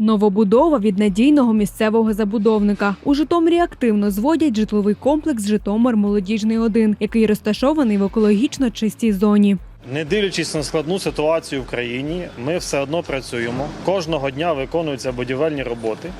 Новобудова від надійного місцевого забудовника. У Житомирі активно зводять житловий комплекс Житомир Молодіжний 1, який розташований в екологічно чистій зоні. Не дивлячись на складну ситуацію в країні, ми все одно працюємо. Кожного дня виконуються будівельні роботи.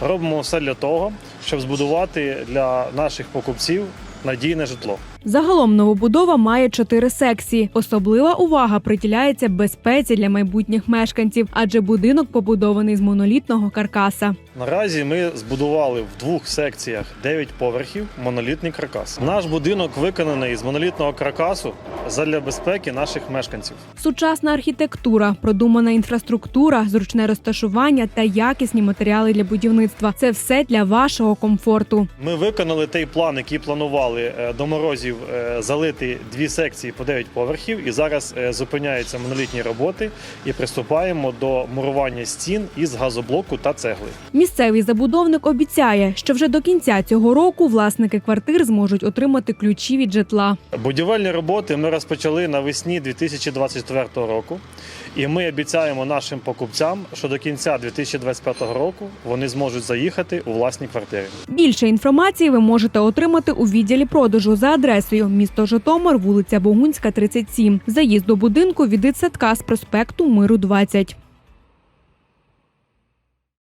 Робимо все для того, щоб збудувати для наших покупців надійне житло. Загалом новобудова має чотири секції. Особлива увага приділяється безпеці для майбутніх мешканців, адже будинок побудований з монолітного каркаса. Наразі ми збудували в двох секціях 9 поверхів монолітний каркас. Наш будинок виконаний з монолітного каркасу задля безпеки наших мешканців. Сучасна архітектура, продумана інфраструктура, зручне розташування та якісні матеріали для будівництва це все для вашого комфорту. Ми виконали той план, який планували е, до морозів е, залити дві секції по 9 поверхів. І зараз е, зупиняються монолітні роботи і приступаємо до мурування стін із газоблоку та цегли. Місцевий забудовник обіцяє, що вже до кінця цього року власники квартир зможуть отримати ключі від житла. Будівельні роботи ми розпочали навесні 2024 року, і ми обіцяємо нашим покупцям, що до кінця 2025 року вони зможуть заїхати у власні квартири. Більше інформації ви можете отримати у відділі продажу за адресою місто Житомир, вулиця Богунська, 37. Заїзд до будинку від дитсадка з проспекту Миру 20.